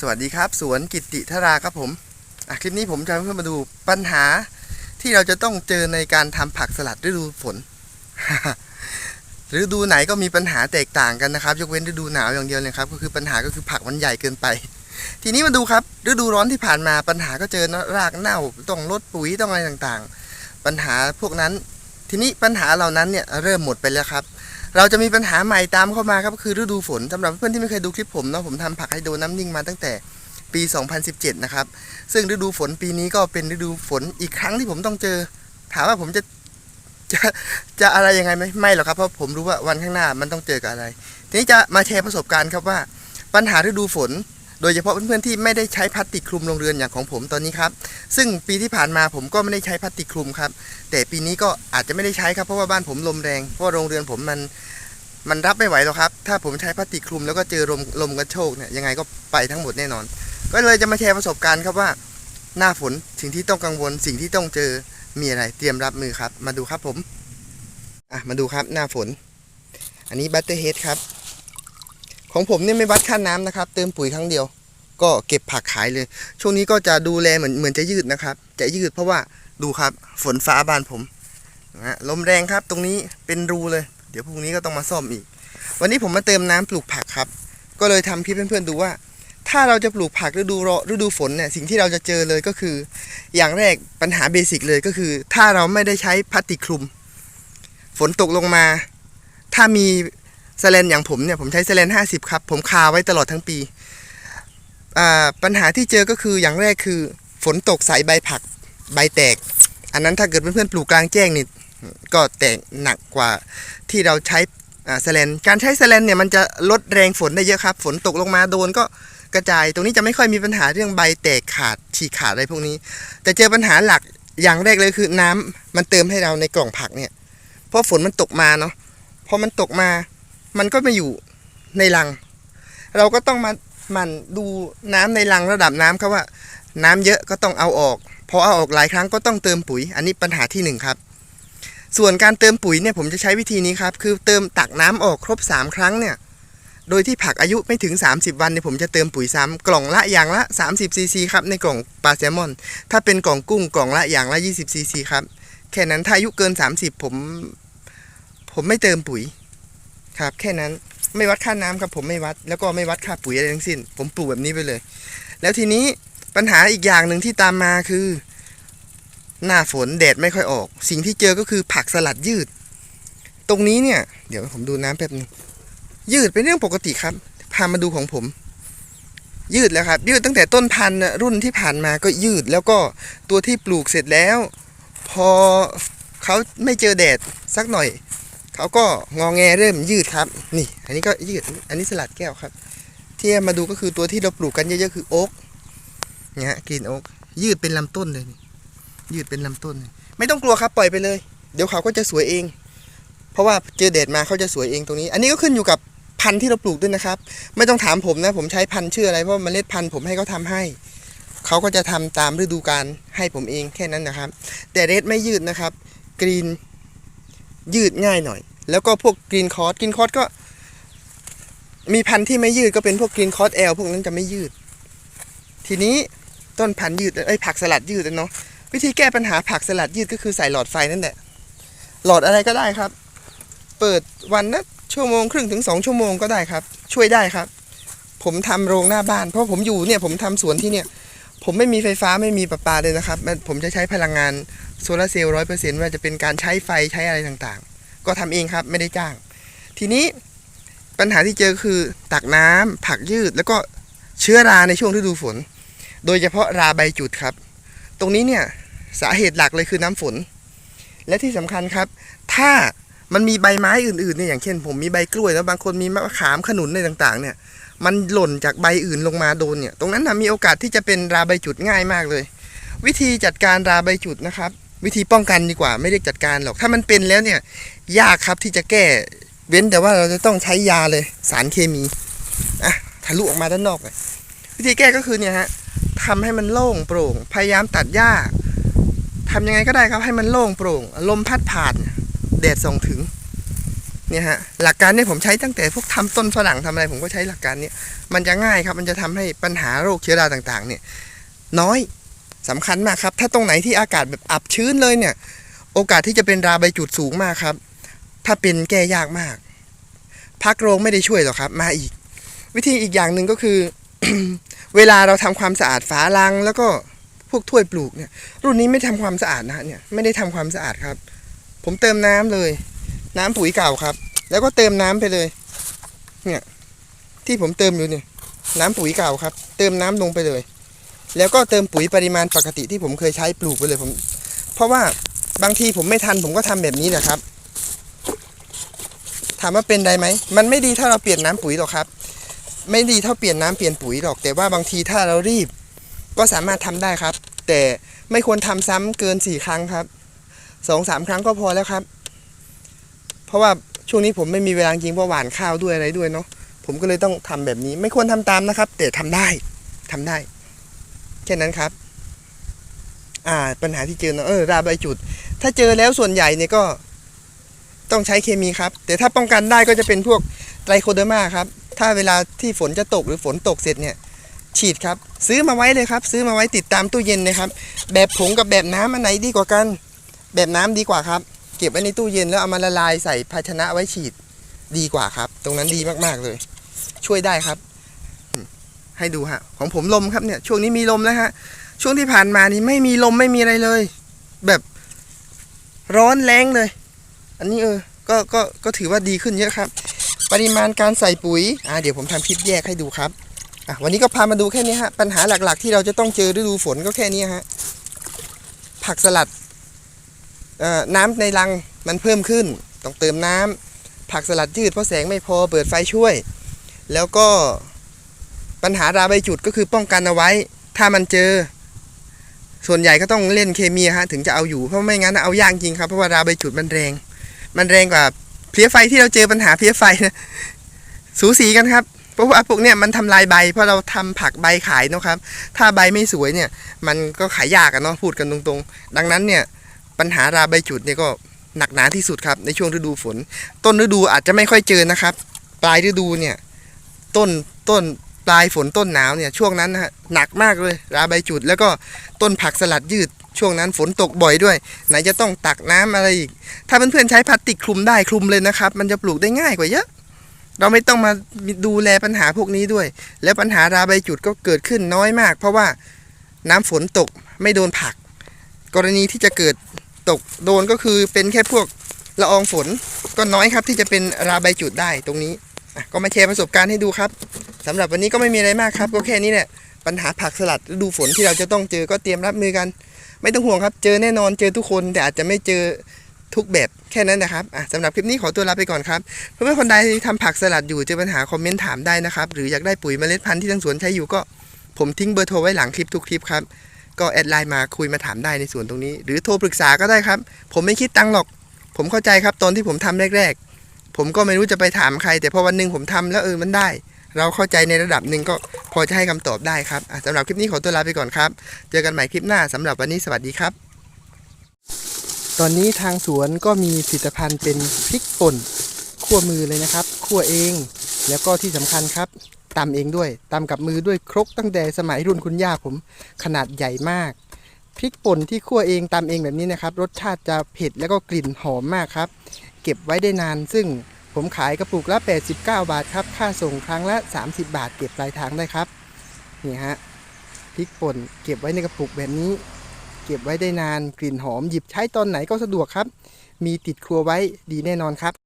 สวัสดีครับ สวนกิติธราครับผมคลิปนี้ผมจะเพื่อมาดูปัญหาที่เราจะต้องเจอในการทำผักสลัดฤดูฝนฤดูไหนก็มีปัญหาแตกต่างกันนะครับ ยกเว้นฤดูหนาวอย่างเดียวเลยครับก็คือปัญหาก็คือผักมันใหญ่เกินไป ทีนี้มาดูครับฤดูร้อนที่ผ่านมาปัญหาก็เจอรากเน่าต้องลดปุ๋ยต้องอะไรต่างๆ ปัญหาพวกนั้น ทีนี้ปัญหาเหล่านั้นเนี่ยเริ่มหมดไปแล้วครับ เราจะมีปัญหาใหม่ตามเข้ามาครับคือฤดูฝนสำหรับเพื่อนที่ไม่เคยดูคลิปผมเนาะผมทำผักไฮโดน้ำนิ่งมาตั้งแต่ปี 2017 นะครับ ซึ่งฤดูฝนปีนี้ก็เป็นฤดูฝนอีกครั้งที่ผมต้องเจอ ถามว่าผมจะจะจะอะไรยังไงไหมไม่หรอกครับเพราะผมรู้ว่าวันข้างหน้ามันต้องเจอกับอะไร ทีนี้จะมาแชร์ประสบการณ์ครับว่า ปัญหาฤดูฝน โดยเฉพาะเพื่อนๆที่ไม่ได้ใช้พลาสติกคลุมโรงเรือนอย่างของผมตอนนี้ครับ ซึ่งปีที่ผ่านมาผมก็ไม่ได้ใช้พลาสติกคลุมครับ แต่ปีนี้ก็อาจจะไม่ได้ใช้ครับเพราะว่าบ้านผมลมแรง เพราะโรงเรือนผมมันมันรับไม่ไหวหรอกครับ ถ้าผมใช้พลาสติกคลุมแล้วก็เจอลมลมกระโชกเนี่ยยังไงก็ไปทั้งหมดแน่นอน ก็เลยจะมาแชร์ประสบการณ์ครับว่า หน้าฝนสิ่งที่ต้องกังวล สิ่งที่ต้องเจอมีอะไรเตรียมรับมือครับ มาดูครับผมอะมาดูครับหน้าฝน อันนี้บัตเตอร์เฮดครับ ของผมเนี่ยไม่วัดค่าน้ำนะครับ เติมปุ๋ยครั้งเดียว ก็เก็บผักขายเลย ช่วงนี้ก็จะดูแลเหมือนเหมือนจะยืดนะครับ จะยืดเพราะว่าดูครับ ฝนฟ้าบานผมนะลมแรงครับ ตรงนี้เป็นรูเลย เดี๋ยวพรุ่งนี้ก็ต้องมาซ่อมอีก วันนี้ผมมาเติมน้ำปลูกผักครับ ก็เลยทำคลิปเพื่อนๆดูว่า ถ้าเราจะปลูกผักฤดูร้อนฤดูฝนเนี่ยสิ่งที่เราจะเจอเลยก็คือ อย่างแรกปัญหาเบสิกเลยก็คือ ถ้าเราไม่ได้ใช้พลาสติกคลุม ฝนตกลงมา ถ้ามี สแลนอย่างผมเนี่ยผมใช้สแลน50 ครับ ผมคาไว้ตลอดทั้งปีปัญหาที่เจอก็คืออย่างแรกคือ ฝนตกใส่ใบผักใบแตก อันนั้นถ้าเกิดเพื่อนๆปลูกกลางแจ้งนี่ก็แตกหนักกว่าที่เราใช้สแลนการใช้สแลนเนี่ยมันจะลดแรงฝนได้เยอะครับ ฝนตกลงมาโดนก็กระจาย ตรงนี้จะไม่ค่อยมีปัญหาเรื่องใบแตกขาดฉีกขาดอะไรพวกนี้ แต่เจอปัญหาหลักอย่างแรกเลยคือน้ำมันเติมให้เราในกล่องผักเนี่ยเพราะฝนมันตกมาเนาะพอมันตกมา มันก็ไมาอยู่ในรัง เราก็ต้องมามันดูน้ำในรังระดับน้ำครับว่า น้ำเยอะก็ต้องเอาออกพอเอาออกหลายครั้งก็ต้องเติมปุ๋ย อันนี้ปัญหาที่หนึ่งครับ ส่วนการเติมปุ๋ยเนี่ยผมจะใช้วิธีนี้ครับ คือเติมตักน้ำออกครบ 3 ครั้งเนี่ย โดยที่ผักอายุไม่ถึง 30 วันเนี่ยผมจะเติมปุ๋ยซ้ำกล่องละอย่างละ 30ซีซีครับในกล่องปลาแซลมอน ถ้าเป็นกล่องกุ้งกล่องละอย่างละ20ซีซีครับ แค่นั้นถ้าอายุเกิน 30 ผม ผมไม่เติมปุ๋ย ครับ แค่นั้นไม่วัดค่าน้ำครับผมไม่วัด แล้วก็ไม่วัดค่าปุ๋ยอะไรทั้งสิ้น ผมปลูกแบบนี้ไปเลย แล้วทีนี้ปัญหาอีกอย่างหนึ่งที่ตามมาคือ หน้าฝนแดดไม่ค่อยออก สิ่งที่เจอก็คือผักสลัดยืด ตรงนี้เนี่ย เดี๋ยวผมดูน้ำแป๊บนึงยืดเป็นเรื่องปกติครับ พามาดูของผม ยืดแล้วครับ ยืดตั้งแต่ต้นพันธุ์รุ่นที่ผ่านมาก็ยืด แล้วก็ตัวที่ปลูกเสร็จแล้ว พอเขาไม่เจอแดดสักหน่อย เขาก็งอแงเริ่มยืดครับ นี่ อันนี้ก็ยืด อันนี้สลัดแก้วครับ ที่มาดูก็คือตัวที่เราปลูกกันเยอะๆคือโอ๊กเนี่ยฮะกรีนโอ๊กยืดเป็นลำต้นเลย ยืดเป็นลำต้นเลยไม่ต้องกลัวครับปล่อยไปเลย เดี๋ยวเขาก็จะสวยเอง เพราะว่าเจอแดดมาเขาจะสวยเองตรงนี้ อันนี้ก็ขึ้นอยู่กับพันธุ์ที่เราปลูกด้วยนะครับ ไม่ต้องถามผมนะ ผมใช้พันธุ์ชื่ออะไรเพราะเมล็ดพันธุ์ผมให้เขาทำให้เขาก็จะทำตามฤดูกาลให้ผมเองแค่นั้นนะครับ แต่เรดไม่ยืดนะครับ กรีน ยืดง่ายหน่อย แล้วก็พวกกรีนคอร์สกรีนคอร์สก็ มีพันธุ์ที่ไม่ยืดก็เป็นพวกกรีนคอร์สแอลพวกนั้นจะไม่ยืด ทีนี้ต้นพันธุ์ยืดไอ้ผักสลัดยืดเนาะวิธีแก้ปัญหาผักสลัดยืดก็คือใส่หลอดไฟนั่นแหละหลอดอะไรก็ได้ครับ เปิดวันละชั่วโมงครึ่งถึงสองชั่วโมงก็ได้ครับ ช่วยได้ครับ ผมทำโรงหน้าบ้าน เพราะผมอยู่เนี่ยผมทำสวนที่เนี่ย ผมไม่มีไฟฟ้าไม่มีประปาเลยนะครับ ผมจะใช้พลังงานโซลาร์เซลล์ร้อยเปอร์เซ็นต์ว่าจะเป็นการใช้ไฟใช้อะไรต่างๆ ก็ทำเองครับไม่ได้จ้าง ทีนี้ปัญหาที่เจอคือตักน้ำผักยืด แล้วก็เชื้อราในช่วงฤดูฝน โดยเฉพาะราใบจุดครับ ตรงนี้เนี่ยสาเหตุหลักเลยคือน้ำฝน และที่สำคัญครับ ถ้ามันมีใบไม้อื่นๆเนี่ยอย่างเช่น ผมมีใบกล้วยแล้วบางคนมีมะขามขนุนอะไรต่างๆ เนี่ย มันหล่นจากใบอื่นลงมาโดนเนี่ย ตรงนั้นนะมีโอกาสที่จะเป็นราใบจุดง่ายมากเลย วิธีจัดการราใบจุดนะครับ วิธีป้องกันดีกว่าไม่เรียกจัดการหรอก ถ้ามันเป็นแล้วเนี่ยยากครับที่จะแก้เว้นแต่ว่าเราจะต้องใช้ยาเลยสารเคมีอะทะลุออกมาด้านนอกเลยวิธีแก้ก็คือเนี่ยฮะทำให้มันโล่งโปร่ง พยายามตัดหญ้าทำยังไงก็ได้ครับให้มันโล่งโปร่งลมพัดผ่านแดดส่องถึง เนี่ยฮะหลักการเนี่ยผมใช้ตั้งแต่พวกทำต้นฝรั่งทำอะไรผมก็ใช้หลักการเนี้มันจะง่ายครับมันจะทำให้ปัญหาโรคเชื้อราต่างๆ เนี่ย น้อยสำคัญมากครับ ถ้าตรงไหนที่อากาศแบบอับชื้นเลยเนี่ย โอกาสที่จะเป็นราใบจุดสูงมากครับ ถ้าเป็นแก้ยากมาก พักโรงไม่ได้ช่วยหรอกครับ มาอีก วิธีอีกอย่างหนึ่งก็คือ เวลาเราทำความสะอาดฝาลัง แล้วก็พวกถ้วยปลูกเนี่ย รุ่นนี้ไม่ทำความสะอาดนะฮะเนี่ยไม่ได้ทำความสะอาดครับ ผมเติมน้ำเลย น้ำปุ๋ยเก่าครับ แล้วก็เติมน้ำไปเลย เนี่ย ที่ผมเติมอยู่เนี่ย น้ำปุ๋ยเก่าครับ เติมน้ำลงไปเลย แล้วก็เติมปุ๋ยปริมาณปกติที่ผมเคยใช้ปลูกไปเลยผม เพราะว่าบางทีผมไม่ทันผมก็ทำแบบนี้แหละครับ ถามว่าเป็นได้ไหม มันไม่ดีถ้าเราเปลี่ยนน้ำปุ๋ยหรอกครับ ไม่ดีเท่าเปลี่ยนน้ำเปลี่ยนปุ๋ยหรอก แต่ว่าบางทีถ้าเรารีบ ก็สามารถทำได้ครับ แต่ไม่ควรทำซ้ำเกินสี่ครั้งครับสองสามครั้งก็พอแล้วครับ เพราะว่าช่วงนี้ผมไม่มีเวลาจริงเพราะหวานข้าวด้วยอะไรด้วยเนาะผมก็เลยต้องทำแบบนี้ ไม่ควรทำตามนะครับ แต่ทำได้ทำได้แค่นั้นครับ อ่า ปัญหาที่เจอเนอะเออราบใบจุด ถ้าเจอแล้วส่วนใหญ่เนี่ยก็ ต้องใช้เคมีครับ แต่ถ้าป้องกันได้ก็จะเป็นพวกไตรโคเดอร์มาครับ ถ้าเวลาที่ฝนจะตกหรือฝนตกเสร็จเนี่ย ฉีดครับ ซื้อมาไว้เลยครับ ซื้อมาไว้ติดตามตู้เย็นนะครับ แบบผงกับแบบน้ำอันไหนดีกว่ากัน แบบน้ำดีกว่าครับ เก็บไว้ในตู้เย็นแล้วเอามาละลายใส่ภาชนะไว้ฉีดดีกว่าครับ ตรงนั้นดีมากๆเลย ช่วยได้ครับ ให้ดูฮะ ของผมลมครับเนี่ย ช่วงนี้มีลมแล้วฮะ ช่วงที่ผ่านมานี่ไม่มีลมไม่มีอะไรเลย แบบร้อนแรงเลย อันนี้เออ ก็ก็ก็ถือว่าดีขึ้นเยอะครับ ปริมาณการใส่ปุ๋ยอ่าเดี๋ยวผมทำคลิปแยกให้ดูครับอะวันนี้ก็พามาดูแค่นี้ฮะ ปัญหาหลักๆ ที่เราจะต้องเจอฤดูฝนก็แค่นี้ฮะผักสลัด น้ำในรังมันเพิ่มขึ้น ต้องเติมน้ำผักสลัดยืดเพราะแสงไม่พอเปิดไฟช่วย แล้วก็ปัญหาราใบจุดก็คือป้องกันเอาไว้ ถ้ามันเจอ ส่วนใหญ่ก็ต้องเล่นเคมีฮะถึงจะเอาอยู่เพราะไม่งั้นเอายากจริงครับเพราะว่าราใบจุดมันแรง มันแรงกว่าเพลี้ยไฟที่เราเจอปัญหาเพลี้ยไฟนะสูสีกันครับเพราะว่าพวกเนี้ยมันทำลายใบ เพราะเราทำผักใบขายนะครับ ถ้าใบไม่สวยเนี่ย มันก็ขายยากอะเนาะพูดกันตรงๆ ดังนั้นเนี่ย ปัญหาราใบจุดเนี่ยก็หนักหนาที่สุดครับในช่วงฤดูฝน ต้นฤดูอาจจะไม่ค่อยเจอนะครับ ปลายฤดูเนี่ย ต้นต้นปลายฝนต้นหนาวเนี่ยช่วงนั้นนะฮะหนักมากเลย ราใบจุด แล้วก็ต้นผักสลัดยืดช่วงนั้นฝนตกบ่อยด้วย ไหนจะต้องตักน้ำอะไรอีก ถ้าเพื่อนๆใช้พลาสติกคลุมได้คลุมเลยนะครับ มันจะปลูกได้ง่ายกว่าเยอะ เราไม่ต้องมาดูแลปัญหาพวกนี้ด้วย แล้วปัญหาราใบจุดก็เกิดขึ้นน้อยมาก เพราะว่าน้ำฝนตกไม่โดนผัก กรณีที่จะเกิด ตกโดนก็คือเป็นแค่พวกละอองฝนก็น้อยครับที่จะเป็นราใบจุดได้ตรงนี้ก็มาแชร์ประสบการณ์ให้ดูครับสำหรับวันนี้ก็ไม่มีอะไรมากครับ ก็แค่นี้แหละปัญหาผักสลัดฤดูฝนที่เราจะต้องเจอก็เตรียมรับมือกัน ไม่ต้องห่วงครับ เจอแน่นอนเจอทุกคน แต่อาจจะไม่เจอทุกแบบแค่นั้นนะครับสำหรับคลิปนี้ขอตัวลาไปก่อนครับเพื่อนๆคนใดที่ทำผักสลัดอยู่เจอปัญหาคอมเมนต์ถามได้นะครับ หรืออยากได้ปุ๋ยเมล็ดพันธุ์ที่ทางสวนใช้อยู่ก็ผมทิ้งเบอร์โทรไว้หลังคลิปทุกคลิปครับ ก็แอดไลน์มาคุยมาถามได้ในส่วนตรงนี้ หรือโทรปรึกษาก็ได้ครับ ผมไม่คิดตังค์หรอก ผมเข้าใจครับตอนที่ผมทำแรก ๆ ผมก็ไม่รู้จะไปถามใคร แต่พอวันหนึ่งผมทำแล้วเออมันได้ เราเข้าใจในระดับหนึ่งก็พอจะให้คำตอบได้ครับอะสำหรับคลิปนี้ขอตัวลาไปก่อนครับ เจอกันใหม่คลิปหน้าสำหรับวันนี้สวัสดีครับ ตอนนี้ทางสวนก็มีผลิตภัณฑ์เป็นพริกป่นคั่วมือเลยนะครับคั่วเอง แล้วก็ที่สำคัญครับ ตำเองด้วยตำกับมือด้วยครกตั้งแต่สมัยรุ่นคุณย่าผมขนาดใหญ่มากพริกป่นที่คั่วเองตำเองแบบนี้นะครับ รสชาติจะเผ็ดแล้วก็กลิ่นหอมมากครับ เก็บไว้ได้นาน ซึ่งผมขายกระปุกละ 89 บาทครับ ค่าส่งครั้งละ 30 บาท เก็บปลายทางได้ครับนี่ฮะพริกป่นเก็บไว้ในกระปุกแบบนี้ เก็บไว้ได้นานกลิ่นหอมหยิบใช้ตอนไหนก็สะดวกครับ มีติดครัวไว้ดีแน่นอนครับ